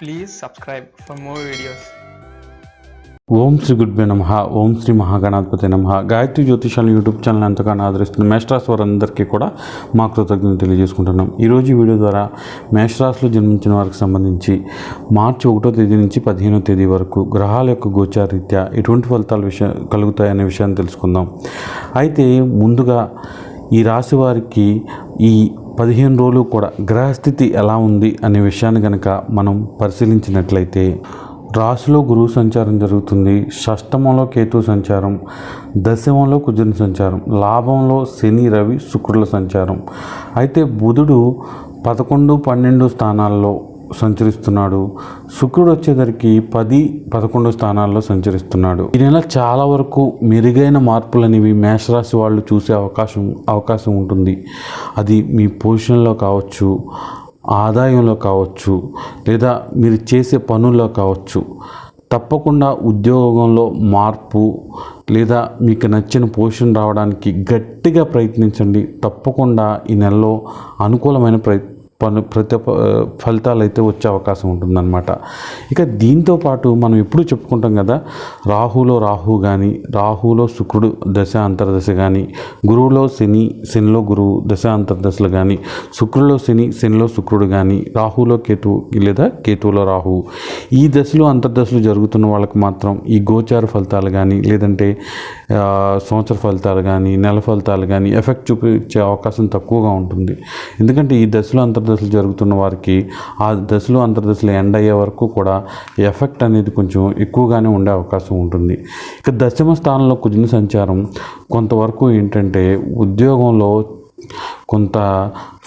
Please subscribe for more videos Om Shri goodbye నమ ఓం శ్రీ మహాగణాధిపతి నమ. Gayatri జ్యోతిషాల YouTube channel ఎంతగానో ఆదరిస్తుంది మేషరాశి వారందరికీ కూడా మా కృతజ్ఞతలు తెలియజేసుకుంటున్నాం. ఈరోజు వీడియో ద్వారా మేషరాశిలో జన్మించిన వారికి సంబంధించి మార్చి ఒకటో తేదీ నుంచి పదిహేనో తేదీ వరకు గ్రహాల యొక్క గోచారీత్యా ఎటువంటి ఫలితాలు విషయం కలుగుతాయనే విషయాన్ని తెలుసుకుందాం. అయితే ముందుగా ఈ రాశి వారికి ఈ పదిహేను రోజులు కూడా గ్రహస్థితి ఎలా ఉంది అనే విషయాన్ని కనుక మనం పరిశీలించినట్లయితే రాశిలో గురువు సంచారం జరుగుతుంది షష్టమంలో కేతు సంచారం దశమంలో కుజుని సంచారం లాభంలో శని రవి శుక్రుల సంచారం. అయితే బుధుడు పదకొండు పన్నెండు స్థానాల్లో సంచరిస్తున్నాడు. శుక్రుడు వచ్చేసరికి పది పదకొండు స్థానాల్లో సంచరిస్తున్నాడు. ఈ నెల చాలా వరకు మెరుగైన మార్పులు అనేవి మేషరాశి వాళ్ళు చూసే అవకాశం అవకాశం ఉంటుంది. అది మీ పొజిషన్లో కావచ్చు ఆదాయంలో కావచ్చు లేదా మీరు చేసే పనుల్లో కావచ్చు. తప్పకుండా ఉద్యోగంలో మార్పు లేదా మీకు నచ్చిన పోషన్ రావడానికి గట్టిగా ప్రయత్నించండి. తప్పకుండా ఈ నెలలో అనుకూలమైన ప్రయత్ పను ప్రతి ఫలితాలు అయితే వచ్చే అవకాశం ఉంటుందన్నమాట. ఇక దీంతో పాటు మనం ఎప్పుడూ చెప్పుకుంటాం కదా రాహులో రాహు కానీ రాహులో శుక్రుడు దశ అంతర్దశ కానీ గురువులో శని శనిలో గురువు దశ అంతర్దశలు కానీ శుక్రులో శని శనిలో శుక్రుడు కానీ రాహులో కేతువు లేదా కేతువులో రాహు ఈ దశలో అంతర్దశలు జరుగుతున్న వాళ్ళకి మాత్రం ఈ గోచార ఫలితాలు కానీ లేదంటే సంవత్సర ఫలితాలు కానీ నెల ఫలితాలు కానీ ఎఫెక్ట్ చూపించే అవకాశం తక్కువగా ఉంటుంది. ఎందుకంటే ఈ దశలో అంతర్ అంతర్దశలు జరుగుతున్న వారికి ఆ దశలో అంతర్దశలు ఎండ్ అయ్యే వరకు కూడా ఎఫెక్ట్ అనేది కొంచెం ఎక్కువగానే ఉండే అవకాశం ఉంటుంది. ఇక దశమ స్థానంలో కుజిన సంచారం కొంతవరకు ఏంటంటే ఉద్యోగంలో కొంత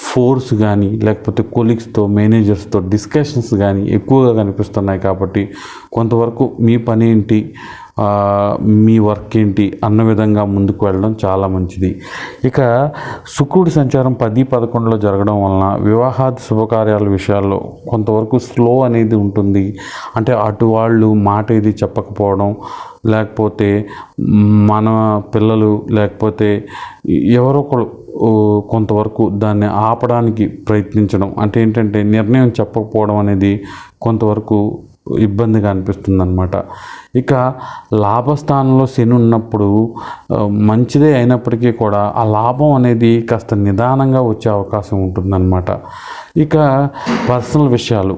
ఫోర్స్ కానీ లేకపోతే కొలీగ్స్తో మేనేజర్స్తో డిస్కషన్స్ కానీ ఎక్కువగా కనిపిస్తున్నాయి కాబట్టి కొంతవరకు మీ పని ఏంటి? మీ వర్క్ ఏంటి అన్న విధంగా ముందుకు వెళ్ళడం చాలా మంచిది. ఇక శుక్రుడి సంచారం పది పదకొండులో జరగడం వలన వివాహాది శుభకార్యాల విషయాల్లో కొంతవరకు స్లో అనేది ఉంటుంది. అంటే అటు వాళ్ళు మాట ఇది చెప్పకపోవడం లేకపోతే మన పిల్లలు లేకపోతే ఎవరో ఒకరు కొంతవరకు దాన్ని ఆపడానికి ప్రయత్నించడం. అంటే ఏంటంటే నిర్ణయం చెప్పకపోవడం అనేది కొంతవరకు ఇబ్బందిగా అనిపిస్తుంది అనమాట ఇక లాభస్థానంలో శని ఉన్నప్పుడు మంచిదే అయినప్పటికీ కూడా ఆ లాభం అనేది కాస్త నిదానంగా వచ్చే అవకాశం ఉంటుందన్నమాట. ఇక పర్సనల్ విషయాలు.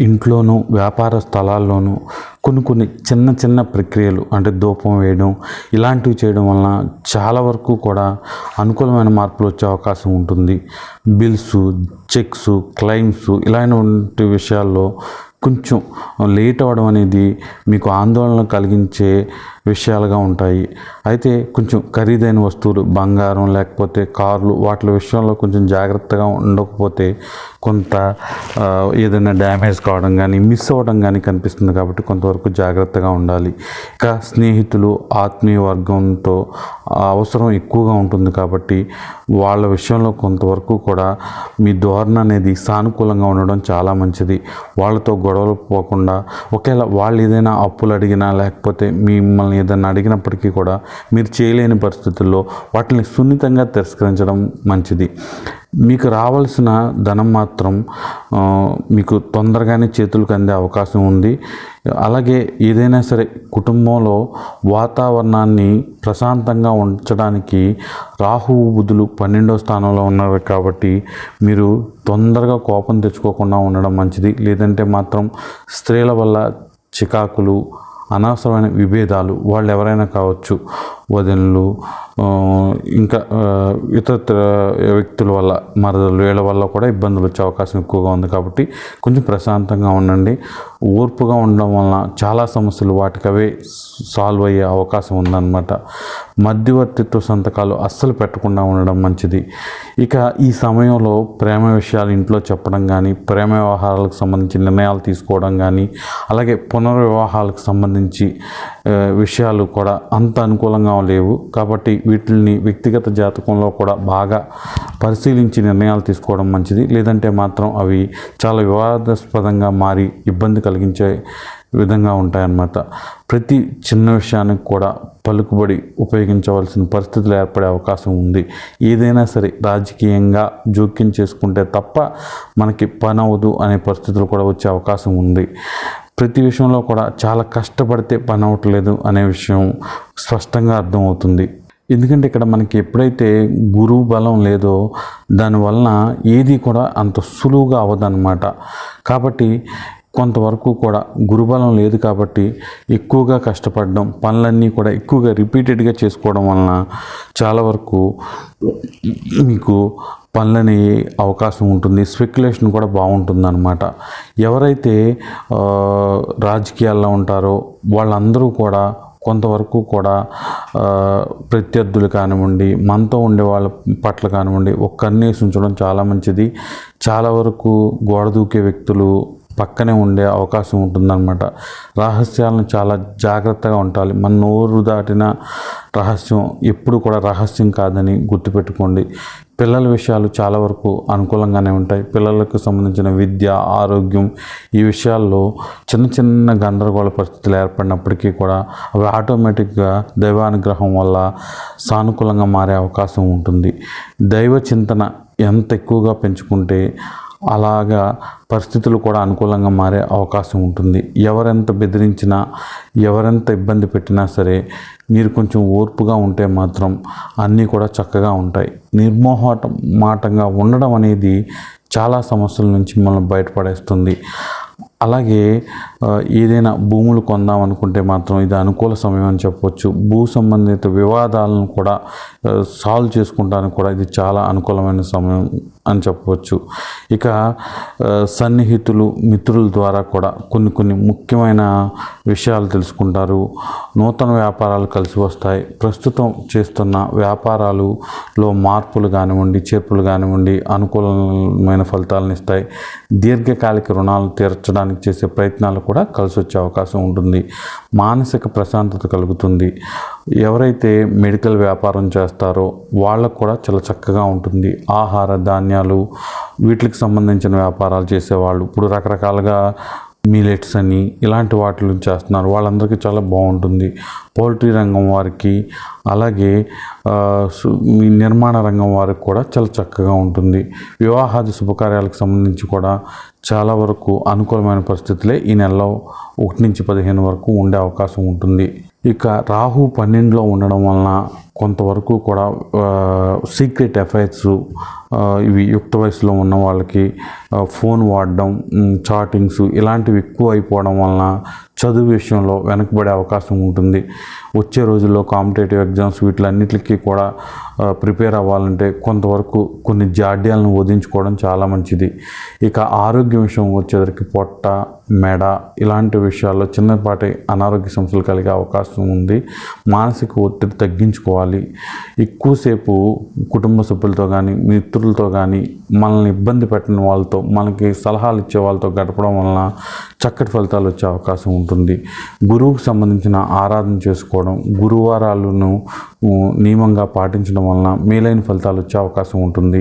ఇంట్లోనూ వ్యాపార స్థలాల్లోనూ కొన్ని కొన్ని చిన్న చిన్న ప్రక్రియలు అంటే ధూపం వేయడం ఇలాంటివి చేయడం వలన చాలా వరకు కూడా అనుకూలమైన మార్పులు వచ్చే అవకాశం ఉంటుంది. బిల్స్ చెక్స్ క్లైమ్స్ ఇలాంటి విషయాల్లో కొంచెం లేట్ అవ్వడం అనేది మీకు ఆందోళన కలిగించే విషయాలుగా ఉంటాయి. అయితే కొంచెం ఖరీదైన వస్తువులు బంగారం లేకపోతే కార్లు వాటి విషయంలో కొంచెం జాగ్రత్తగా ఉండకపోతే కొంత ఏదైనా డ్యామేజ్ కావడం కానీ మిస్ అవ్వడం కానీ కనిపిస్తుంది కాబట్టి కొంతవరకు జాగ్రత్తగా ఉండాలి. ఇక స్నేహితులు ఆత్మీయ వర్గంతో అవసరం ఎక్కువగా ఉంటుంది కాబట్టి వాళ్ళ విషయంలో కొంతవరకు కూడా మీ ధోరణ అనేది సానుకూలంగా ఉండడం చాలా మంచిది. వాళ్ళతో గొడవలు పోకుండా ఒకవేళ వాళ్ళు ఏదైనా అప్పులు అడిగినా లేకపోతే మిమ్మల్ని ఏదైనా అడిగినప్పటికీ కూడా మీరు చేయలేని పరిస్థితుల్లో వాటిని సున్నితంగా తిరస్కరించడం మంచిది. మీకు రావాల్సిన ధనం మాత్రం మీకు తొందరగానే చేతులకు అందే అవకాశం ఉంది. అలాగే ఏదైనా సరే కుటుంబంలో వాతావరణాన్ని ప్రశాంతంగా ఉంచడానికి రాహువు బుధులు పన్నెండో స్థానంలో ఉన్నారు కాబట్టి మీరు తొందరగా కోపం తెచ్చుకోకుండా ఉండడం మంచిది. లేదంటే మాత్రం స్త్రీల వల్ల చికాకులు అనవసరమైన విభేదాలు వాళ్ళు ఎవరైనా కావచ్చు. వదినలు ఇంకా ఇతర వ్యక్తుల వల్ల మరదలు వీళ్ళ వల్ల కూడా ఇబ్బందులు వచ్చే అవకాశం ఎక్కువగా ఉంది కాబట్టి కొంచెం ప్రశాంతంగా ఉండండి. ఓర్పుగా ఉండడం వలన చాలా సమస్యలు వాటికవే సాల్వ్ అయ్యే అవకాశం ఉందన్నమాట. మధ్యవర్తిత్వ సంతకాలు అస్సలు పెట్టకుండా ఉండడం మంచిది. ఇక ఈ సమయంలో ప్రేమ విషయాలు ఇంట్లో చెప్పడం కానీ ప్రేమ వ్యవహారాలకు సంబంధించి నిర్ణయాలు తీసుకోవడం కానీ అలాగే పునర్వివాహాలకు సంబంధించి విషయాలు కూడా అంత అనుకూలంగా లేవు. కాబట్టి వీటిని వ్యక్తిగత జాతకంలో కూడా బాగా పరిశీలించి నిర్ణయాలు తీసుకోవడం మంచిది. లేదంటే మాత్రం అవి చాలా వివాదాస్పదంగా మారి ఇబ్బంది కలిగించే విధంగా ఉంటాయన్నమాట. ప్రతి చిన్న విషయానికి కూడా పలుకుబడి ఉపయోగించవలసిన పరిస్థితులు ఏర్పడే అవకాశం ఉంది. ఏదైనా సరే రాజకీయంగా జోక్యం చేసుకుంటే తప్ప మనకి పని అవ్వదు అనే పరిస్థితులు కూడా వచ్చే అవకాశం ఉంది. ప్రతి విషయంలో కూడా చాలా కష్టపడితే పని అవ్వట్లేదు అనే విషయం స్పష్టంగా అర్థమవుతుంది. ఎందుకంటే ఇక్కడ మనకి ఎప్పుడైతే గురువు బలం లేదో దానివలన ఏది కూడా అంత సులువుగా అవ్వదన్నమాట. కాబట్టి కొంతవరకు కూడా గురుబలం లేదు కాబట్టి ఎక్కువగా కష్టపడడం పనులన్నీ కూడా ఎక్కువగా రిపీటెడ్గా చేసుకోవడం వలన చాలా వరకు మీకు పనులని అవకాశం ఉంటుంది స్పెక్యులేషన్ కూడా బాగుంటుంది అనమాట ఎవరైతే రాజకీయాల్లో ఉంటారో వాళ్ళందరూ కూడా కొంతవరకు కూడా ప్రత్యర్థులు కానివ్వండి మనతో ఉండే వాళ్ళ పట్ల కానివ్వండి ఒక కన్నేసి ఉంచడం చాలా మంచిది. చాలా వరకు గోడ దూకే వ్యక్తులు పక్కనే ఉండే అవకాశం ఉంటుందన్నమాట. రహస్యాలను చాలా జాగ్రత్తగా ఉండాలి. మన నోరు దాటిన రహస్యం ఎప్పుడు కూడా రహస్యం కాదని గుర్తుపెట్టుకోండి. పిల్లల విషయాలు చాలా వరకు అనుకూలంగానే ఉంటాయి. పిల్లలకు సంబంధించిన విద్య ఆరోగ్యం ఈ విషయాల్లో చిన్న చిన్న గందరగోళ పరిస్థితులు ఏర్పడినప్పటికీ కూడా అవి ఆటోమేటిక్గా దైవానుగ్రహం వల్ల సానుకూలంగా మారే అవకాశం ఉంటుంది. దైవ చింతన ఎంత ఎక్కువగా పెంచుకుంటే అలాగా పరిస్థితులు కూడా అనుకూలంగా మారే అవకాశం ఉంటుంది. ఎవరెంత బెదిరించినా ఎవరెంత ఇబ్బంది పెట్టినా సరే మీరు కొంచెం ఓర్పుగా ఉంటే మాత్రం అన్నీ కూడా చక్కగా ఉంటాయి. నిర్మోహటం మాటంగా ఉండడం అనేది చాలా సమస్యల నుంచి మిమ్మల్ని బయటపడేస్తుంది. అలాగే ఏదైనా భూములు కొందాం అనుకుంటే మాత్రం ఇది అనుకూల సమయం అని చెప్పవచ్చు భూ సంబంధిత వివాదాలను కూడా సాల్వ్ చేసుకుంటానికి కూడా ఇది చాలా అనుకూలమైన సమయం అని చెప్పవచ్చు. ఇక సన్నిహితులు మిత్రుల ద్వారా కూడా కొన్ని కొన్ని ముఖ్యమైన విషయాలు తెలుసుకుంటారు. నూతన వ్యాపారాలు కలిసి వస్తాయి. ప్రస్తుతం చేస్తున్న వ్యాపారాలులో మార్పులు కానివ్వండి చేర్పులు కానివ్వండి అనుకూలమైన ఫలితాలను ఇస్తాయి. దీర్ఘకాలిక రుణాలు తీర్చడానికి చేసే ప్రయత్నాలు కూడా కలిసి వచ్చే అవకాశం ఉంటుంది. మానసిక ప్రశాంతత కలుగుతుంది. ఎవరైతే మెడికల్ వ్యాపారం చేస్తారో వాళ్ళకు కూడా చాలా చక్కగా ఉంటుంది. ఆహార ధాన్యాలు వీటికి సంబంధించిన వ్యాపారాలు చేసేవాళ్ళు. ఇప్పుడు రకరకాలుగా మిలెట్స్ అని ఇలాంటి వాటిని చేస్తున్నారు. వాళ్ళందరికీ చాలా బాగుంటుంది. పౌల్ట్రీ రంగం వారికి అలాగే సు- నిర్మాణ రంగం వారికి కూడా చాలా చక్కగా ఉంటుంది. వివాహాది శుభకార్యాలకు సంబంధించి కూడా చాలా వరకు అనుకూలమైన పరిస్థితులే ఈ నెలలో ఒకటి నుంచి పదిహేను వరకు ఉండే అవకాశం ఉంటుంది. ఇక రాహు పన్నెండులో ఉండడం వలన కొంతవరకు కూడా సీక్రెట్ ఎఫైర్స్ ఇవి యుక్త వయసులో ఉన్న వాళ్ళకి ఫోన్ వాడడం చాటింగ్స్ ఇలాంటివి ఎక్కువ అయిపోవడం వలన చదువు విషయంలో వెనకబడే అవకాశం ఉంటుంది. వచ్చే రోజుల్లో కాంపిటేటివ్ ఎగ్జామ్స్ వీటిలన్నిటికీ కూడా ప్రిపేర్ అవ్వాలంటే కొంతవరకు కొన్ని జాడ్యాలను వదించుకోవడం చాలా మంచిది. ఇక ఆరోగ్య విషయం వచ్చేసరికి పొట్ట మెడ ఇలాంటి విషయాల్లో చిన్నపాటి అనారోగ్య సమస్యలు కలిగే అవకాశం ఉంది. మానసిక ఒత్తిడి తగ్గించుకోవాలి. ఎక్కువసేపు కుటుంబ సభ్యులతో కానీ మిత్రులతో కానీ మనల్ని ఇబ్బంది పెట్టిన వాళ్ళతో మనకి సలహాలు ఇచ్చే వాళ్ళతో గడపడం వలన చక్కటి ఫలితాలు వచ్చే అవకాశం ఉంటుంది. గురువుకు సంబంధించిన ఆరాధన చేసుకోవడం గురువారాలను నియమంగా పాటించడం వలన మేలైన ఫలితాలు వచ్చే అవకాశం ఉంటుంది.